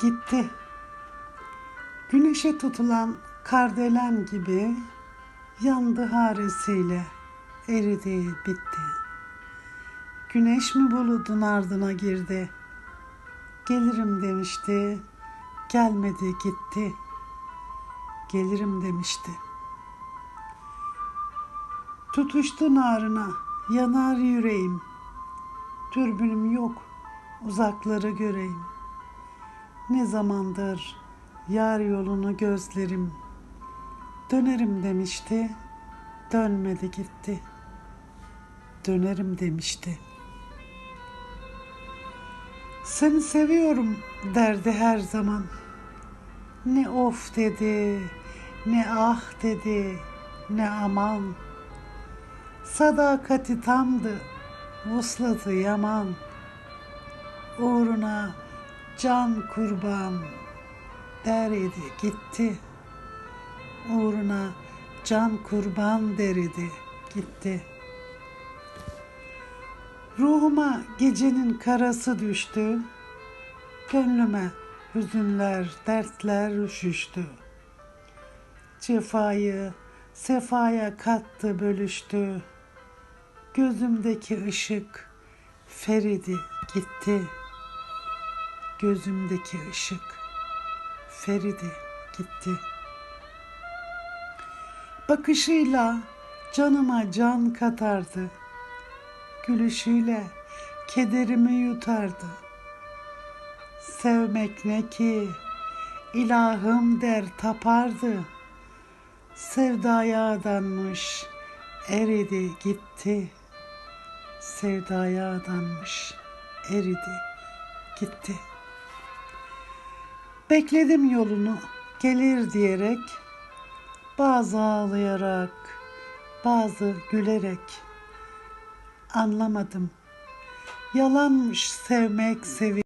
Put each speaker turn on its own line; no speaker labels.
gitti. Güneşe tutulan kardelen gibi yandı haresiyle eridi bitti. Güneş mi buludun ardına girdi? Gelirim demişti, gelmedi gitti. Gelirim demişti. Tutuştu narına, yanar yüreğim. Türbünüm yok, uzakları göreyim. Ne zamandır yar yolunu gözlerim. Dönerim demişti, dönmedi gitti. Dönerim demişti. Seni seviyorum derdi her zaman. Ne of dedi, ne ah dedi, ne aman. Sadakati tamdı, vuslatı yaman. Uğruna can kurban der idi gitti. Uğruna can kurban deridi gitti. Ruhuma gecenin karası düştü. Gönlüme hüzünler, dertler üşüştü. Cefayı sefaya kattı, bölüştü. Gözümdeki ışık feridi gitti. Gözümdeki ışık feridi gitti. Bakışıyla canıma can katardı. Gülüşüyle kederimi yutardı. Sevmek ne ki ilahım der tapardı. Sevdaya adanmış eridi gitti. Sevdaya adanmış eridi gitti. Bekledim yolunu gelir diyerek bazı ağlayarak bazı gülerek anlamadım. Yalanmış sevmek sevi